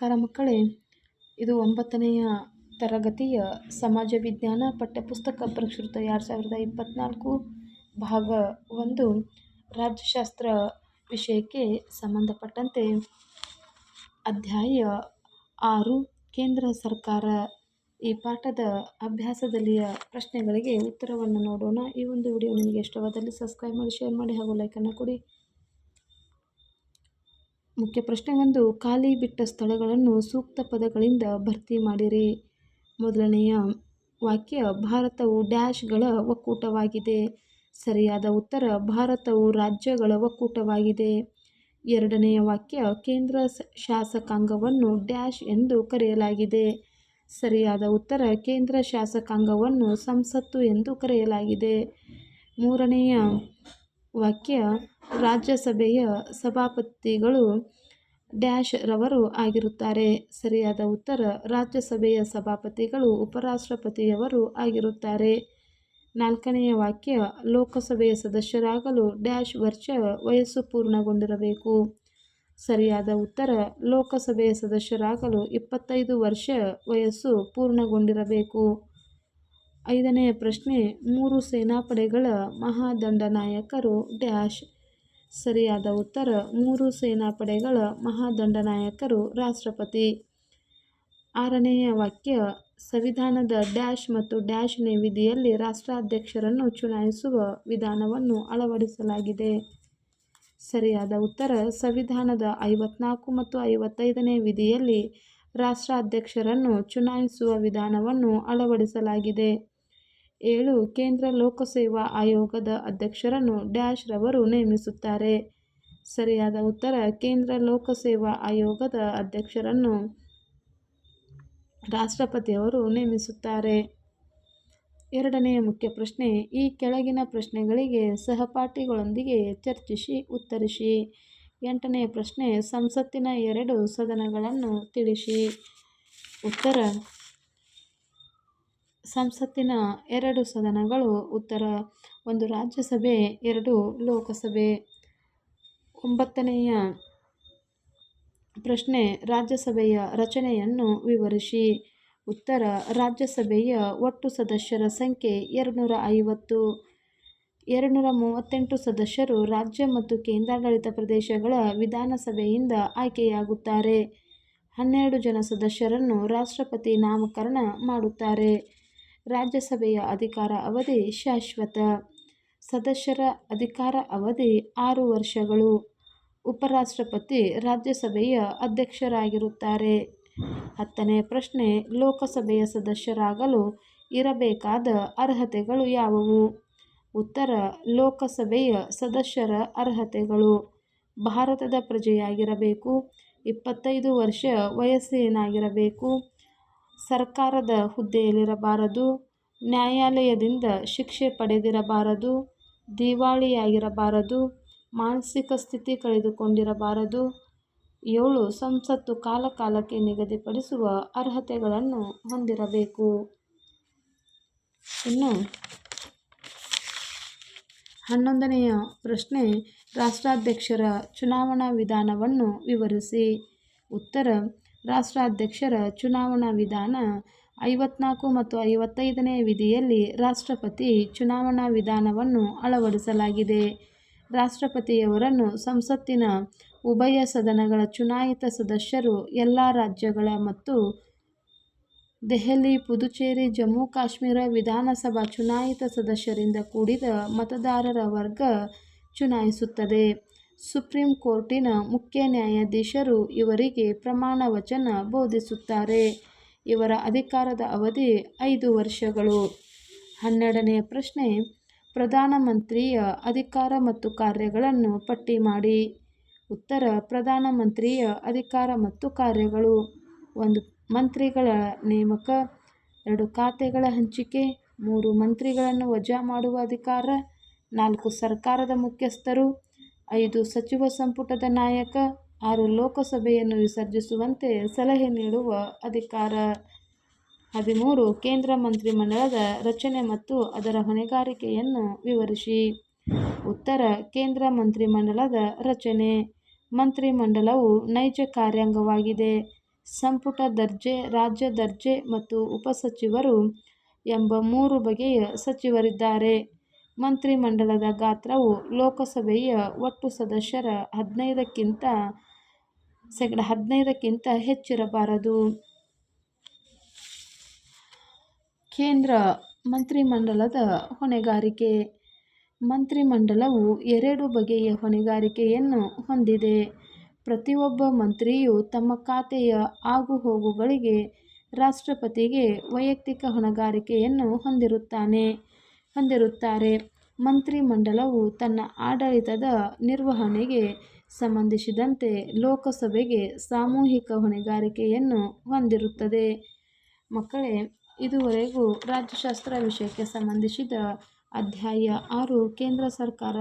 ನಮಸ್ಕಾರ ಮಕ್ಕಳೇ. ಇದು ಒಂಬತ್ತನೆಯ ತರಗತಿಯ ಸಮಾಜ ವಿಜ್ಞಾನ ಪಠ್ಯಪುಸ್ತಕ ಪ್ರಸ್ತುತ ಎರಡು ಸಾವಿರದ ಇಪ್ಪತ್ತ್ನಾಲ್ಕು ಭಾಗ ಒಂದು ರಾಜ್ಯಶಾಸ್ತ್ರ ವಿಷಯಕ್ಕೆ ಸಂಬಂಧಪಟ್ಟಂತೆ ಅಧ್ಯಾಯ ಆರು, ಕೇಂದ್ರ ಸರ್ಕಾರ ಈ ಪಾಠದ ಅಭ್ಯಾಸದಲ್ಲಿಯ ಪ್ರಶ್ನೆಗಳಿಗೆ ಉತ್ತರವನ್ನು ನೋಡೋಣ. ಈ ಒಂದು ವಿಡಿಯೋ ನಿಮಗೆ ಇಷ್ಟವಾದಲ್ಲಿ ಸಬ್ಸ್ಕ್ರೈಬ್ ಮಾಡಿ, ಶೇರ್ ಮಾಡಿ ಹಾಗೂ ಲೈಕನ್ನು ಕೊಡಿ. ಮುಖ್ಯ ಪ್ರಶ್ನೆ ಒಂದು, ಖಾಲಿ ಬಿಟ್ಟ ಸ್ಥಳಗಳನ್ನು ಸೂಕ್ತ ಪದಗಳಿಂದ ಭರ್ತಿ ಮಾಡಿರಿ. ಮೊದಲನೆಯ ವಾಕ್ಯ, ಭಾರತವು ಡ್ಯಾಶ್ಗಳ ಒಕ್ಕೂಟವಾಗಿದೆ. ಸರಿಯಾದ ಉತ್ತರ, ಭಾರತವು ರಾಜ್ಯಗಳ ಒಕ್ಕೂಟವಾಗಿದೆ. ಎರಡನೆಯ ವಾಕ್ಯ, ಕೇಂದ್ರ ಶಾಸಕಾಂಗವನ್ನು ಡ್ಯಾಶ್ ಎಂದು ಕರೆಯಲಾಗಿದೆ. ಸರಿಯಾದ ಉತ್ತರ, ಕೇಂದ್ರ ಶಾಸಕಾಂಗವನ್ನು ಸಂಸತ್ತು ಎಂದು ಕರೆಯಲಾಗಿದೆ. ಮೂರನೆಯ ವಾಕ್ಯ, ರಾಜ್ಯಸಭೆಯ ಸಭಾಪತಿಗಳು ಡ್ಯಾಶ್ ರವರು ಆಗಿರುತ್ತಾರೆ. ಸರಿಯಾದ ಉತ್ತರ, ರಾಜ್ಯಸಭೆಯ ಸಭಾಪತಿಗಳು ಉಪರಾಷ್ಟ್ರಪತಿಯವರು ಆಗಿರುತ್ತಾರೆ. ನಾಲ್ಕನೆಯ ವಾಕ್ಯ, ಲೋಕಸಭೆಯ ಸದಸ್ಯರಾಗಲು ಡ್ಯಾಶ್ ವರ್ಷ ವಯಸ್ಸು ಪೂರ್ಣಗೊಂಡಿರಬೇಕು. ಸರಿಯಾದ ಉತ್ತರ, ಲೋಕಸಭೆಯ ಸದಸ್ಯರಾಗಲು ಇಪ್ಪತ್ತೈದು ವರ್ಷ ವಯಸ್ಸು ಪೂರ್ಣಗೊಂಡಿರಬೇಕು. ಐದನೆಯ ಪ್ರಶ್ನೆ, ಮೂರು ಸೇನಾಪಡೆಗಳ ಮಹಾದಂಡನಾಯಕರು ಡ್ಯಾಶ್. ಸರಿಯಾದ ಉತ್ತರ, ಮೂರು ಸೇನಾಪಡೆಗಳ ಮಹಾದಂಡನಾಯಕರು ರಾಷ್ಟ್ರಪತಿ. ಆರನೆಯ ವಾಕ್ಯ, ಸಂವಿಧಾನದ ಡ್ಯಾಶ್ ಮತ್ತು ಡ್ಯಾಶ್ನೇ ವಿಧಿಯಲ್ಲಿ ರಾಷ್ಟ್ರಾಧ್ಯಕ್ಷರನ್ನು ಚುನಾಯಿಸುವ ವಿಧಾನವನ್ನು ಅಳವಡಿಸಲಾಗಿದೆ. ಸರಿಯಾದ ಉತ್ತರ, ಸಂವಿಧಾನದ ಐವತ್ನಾಲ್ಕು ಮತ್ತು ಐವತ್ತೈದನೇ ವಿಧಿಯಲ್ಲಿ ರಾಷ್ಟ್ರಾಧ್ಯಕ್ಷರನ್ನು ಚುನಾಯಿಸುವ ವಿಧಾನವನ್ನು ಅಳವಡಿಸಲಾಗಿದೆ. ಏಳು, ಕೇಂದ್ರ ಲೋಕಸೇವಾ ಆಯೋಗದ ಅಧ್ಯಕ್ಷರನ್ನು ಡ್ಯಾಶ್ ರವರು ನೇಮಿಸುತ್ತಾರೆ. ಸರಿಯಾದ ಉತ್ತರ, ಕೇಂದ್ರ ಲೋಕಸೇವಾ ಆಯೋಗದ ಅಧ್ಯಕ್ಷರನ್ನು ರಾಷ್ಟ್ರಪತಿಯವರು ನೇಮಿಸುತ್ತಾರೆ. ಎರಡನೆಯ ಮುಖ್ಯ ಪ್ರಶ್ನೆ, ಈ ಕೆಳಗಿನ ಪ್ರಶ್ನೆಗಳಿಗೆ ಸಹಪಾಠಿಗಳೊಂದಿಗೆ ಚರ್ಚಿಸಿ, ಉತ್ತರಿಸಿ. ಎಂಟನೆಯ ಪ್ರಶ್ನೆ, ಸಂಸತ್ತಿನ ಎರಡು ಸದನಗಳನ್ನು ತಿಳಿಸಿ. ಉತ್ತರ ಸಂಸತ್ತಿನ ಎರಡು ಸದನಗಳು, ಉತ್ತರ ಒಂದು ರಾಜ್ಯಸಭೆ, ಎರಡು ಲೋಕಸಭೆ. ಒಂಬತ್ತನೆಯ ಪ್ರಶ್ನೆ, ರಾಜ್ಯಸಭೆಯ ರಚನೆಯನ್ನು ವಿವರಿಸಿ. ಉತ್ತರ, ರಾಜ್ಯಸಭೆಯ ಒಟ್ಟು ಸದಸ್ಯರ ಸಂಖ್ಯೆ ಎರಡುನೂರ ಐವತ್ತು. ಎರಡುನೂರ ಮೂವತ್ತೆಂಟು ಸದಸ್ಯರು ರಾಜ್ಯ ಮತ್ತು ಕೇಂದ್ರಾಡಳಿತ ಪ್ರದೇಶಗಳ ವಿಧಾನಸಭೆಯಿಂದ ಆಯ್ಕೆಯಾಗುತ್ತಾರೆ. ಹನ್ನೆರಡು ಜನ ಸದಸ್ಯರನ್ನು ರಾಷ್ಟ್ರಪತಿ ನಾಮಕರಣ ಮಾಡುತ್ತಾರೆ. ರಾಜ್ಯಸಭೆಯ ಅಧಿಕಾರ ಅವಧಿ ಶಾಶ್ವತ. ಸದಸ್ಯರ ಅಧಿಕಾರ ಅವಧಿ ಆರು ವರ್ಷಗಳು. ಉಪರಾಷ್ಟ್ರಪತಿ ರಾಜ್ಯಸಭೆಯ ಅಧ್ಯಕ್ಷರಾಗಿರುತ್ತಾರೆ. ಹತ್ತನೇ ಪ್ರಶ್ನೆ, ಲೋಕಸಭೆಯ ಸದಸ್ಯರಾಗಲು ಇರಬೇಕಾದ ಅರ್ಹತೆಗಳು ಯಾವುವು? ಉತ್ತರ, ಲೋಕಸಭೆಯ ಸದಸ್ಯರ ಅರ್ಹತೆಗಳು. ಭಾರತದ ಪ್ರಜೆಯಾಗಿರಬೇಕು, ಇಪ್ಪತ್ತೈದು ವರ್ಷ ವಯಸ್ಸಿನಾಗಿರಬೇಕು ಸರ್ಕಾರದ ಹುದ್ದೆಯಲ್ಲಿರಬಾರದು, ನ್ಯಾಯಾಲಯದಿಂದ ಶಿಕ್ಷೆ ಪಡೆದಿರಬಾರದು, ದಿವಾಳಿಯಾಗಿರಬಾರದು, ಮಾನಸಿಕ ಸ್ಥಿತಿ ಕಳೆದುಕೊಂಡಿರಬಾರದು, ಏಳು ಸಂಸತ್ತು ಕಾಲಕಾಲಕ್ಕೆ ನಿಗದಿಪಡಿಸುವ ಅರ್ಹತೆಗಳನ್ನು ಹೊಂದಿರಬೇಕು. ಇನ್ನು ಹನ್ನೊಂದನೆಯ ಪ್ರಶ್ನೆ, ರಾಷ್ಟ್ರಾಧ್ಯಕ್ಷರ ಚುನಾವಣಾ ವಿಧಾನವನ್ನು ವಿವರಿಸಿ. ಉತ್ತರ ರಾಷ್ಟ್ರಾಧ್ಯಕ್ಷರ ಚುನಾವಣಾ ವಿಧಾನ ಐವತ್ನಾಲ್ಕು ಮತ್ತು ಐವತ್ತೈದನೇ ವಿಧಿಯಲ್ಲಿ ರಾಷ್ಟ್ರಪತಿ ಚುನಾವಣಾ ವಿಧಾನವನ್ನು ಅಳವಡಿಸಲಾಗಿದೆ. ರಾಷ್ಟ್ರಪತಿಯವರನ್ನು ಸಂಸತ್ತಿನ ಉಭಯ ಸದನಗಳ ಚುನಾಯಿತ ಸದಸ್ಯರು ಎಲ್ಲ ರಾಜ್ಯಗಳ ಮತ್ತು ದೆಹಲಿ, ಪುದುಚೇರಿ, ಜಮ್ಮು ಕಾಶ್ಮೀರ ವಿಧಾನಸಭಾ ಚುನಾಯಿತ ಸದಸ್ಯರಿಂದ ಕೂಡಿದ ಮತದಾರರ ವರ್ಗ ಚುನಾಯಿಸುತ್ತದೆ. ಸುಪ್ರೀಂ ಕೋರ್ಟಿನ ಮುಖ್ಯ ನ್ಯಾಯಾಧೀಶರು ಇವರಿಗೆ ಪ್ರಮಾಣ ವಚನ ಬೋಧಿಸುತ್ತಾರೆ. ಇವರ ಅಧಿಕಾರದ ಅವಧಿ ಐದು ವರ್ಷಗಳು. ಹನ್ನೆರಡನೆಯ ಪ್ರಶ್ನೆ, ಪ್ರಧಾನಮಂತ್ರಿಯ ಅಧಿಕಾರ ಮತ್ತು ಕಾರ್ಯಗಳನ್ನು ಪಟ್ಟಿ ಮಾಡಿ. ಉತ್ತರ, ಪ್ರಧಾನಮಂತ್ರಿಯ ಅಧಿಕಾರ ಮತ್ತು ಕಾರ್ಯಗಳು. ಒಂದು, ಮಂತ್ರಿಗಳ ನೇಮಕ. ಎರಡು, ಖಾತೆಗಳ ಹಂಚಿಕೆ. ಮೂರು, ಮಂತ್ರಿಗಳನ್ನು ವಜಾ ಮಾಡುವ ಅಧಿಕಾರ. ನಾಲ್ಕು, ಸರ್ಕಾರದ ಮುಖ್ಯಸ್ಥರು. ಐದು ಸಚಿವ ಸಂಪುಟದ ನಾಯಕ, ಆರು ಲೋಕಸಭೆಯನ್ನು ವಿಸರ್ಜಿಸುವಂತೆ ಸಲಹೆ ನೀಡುವ ಅಧಿಕಾರ. ಹದಿಮೂರು ಕೇಂದ್ರ ಮಂತ್ರಿಮಂಡಲದ ರಚನೆ ಮತ್ತು ಅದರ ಹೊಣೆಗಾರಿಕೆಯನ್ನು ವಿವರಿಸಿ. ಉತ್ತರ ಕೇಂದ್ರ ಮಂತ್ರಿಮಂಡಲದ ರಚನೆ. ಮಂತ್ರಿಮಂಡಲವು ನೈಜ ಕಾರ್ಯಾಂಗವಾಗಿದೆ. ಸಂಪುಟ ದರ್ಜೆ, ರಾಜ್ಯ ದರ್ಜೆ ಮತ್ತು ಉಪಸಚಿವರು ಎಂಬ ಮೂರು ಬಗೆಯ ಸಚಿವರಿದ್ದಾರೆ. ಮಂತ್ರಿಮಂಡಲದ ಗಾತ್ರವು ಲೋಕಸಭೆಯ ಒಟ್ಟು ಸದಸ್ಯರ ಹದಿನೈದಕ್ಕಿಂತ ಶೇಕಡ ಹದಿನೈದಕ್ಕಿಂತ ಹೆಚ್ಚಿರಬಾರದು. ಕೇಂದ್ರ ಮಂತ್ರಿಮಂಡಲದ ಹೊಣೆಗಾರಿಕೆ ಮಂತ್ರಿಮಂಡಲವು ಎರಡು ಬಗೆಯ ಹೊಣೆಗಾರಿಕೆಯನ್ನು ಹೊಂದಿದೆ. ಪ್ರತಿಯೊಬ್ಬ ಮಂತ್ರಿಯು ತಮ್ಮ ಖಾತೆಯ ಆಗುಹೋಗುಗಳಿಗೆ ರಾಷ್ಟ್ರಪತಿಗೆ ವೈಯಕ್ತಿಕ ಹೊಣೆಗಾರಿಕೆಯನ್ನು ಹೊಂದಿರುತ್ತಾನೆ, ಹೊಂದಿರುತ್ತಾರೆ. ಮಂತ್ರಿಮಂಡಲವು ತನ್ನ ಆಡಳಿತದ ನಿರ್ವಹಣೆಗೆ ಸಂಬಂಧಿಸಿದಂತೆ ಲೋಕಸಭೆಗೆ ಸಾಮೂಹಿಕ ಹೊಣೆಗಾರಿಕೆಯನ್ನು ಹೊಂದಿರುತ್ತದೆ. ಮಕ್ಕಳೇ, ಇದುವರೆಗೂ ರಾಜ್ಯಶಾಸ್ತ್ರ ವಿಷಯಕ್ಕೆ ಸಂಬಂಧಿಸಿದ ಅಧ್ಯಾಯ ಆರು ಕೇಂದ್ರ ಸರ್ಕಾರ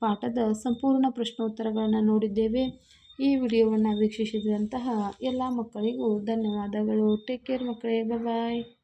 ಪಾಠದ ಸಂಪೂರ್ಣ ಪ್ರಶ್ನೋತ್ತರಗಳನ್ನು ನೋಡಿದ್ದೇವೆ. ಈ ವಿಡಿಯೋವನ್ನು ವೀಕ್ಷಿಸಿದಂತಹ ಎಲ್ಲ ಮಕ್ಕಳಿಗೂ ಧನ್ಯವಾದಗಳು. ಟೇಕ್ ಕೇರ್ ಮಕ್ಕಳೇ. ಬಾಯ್.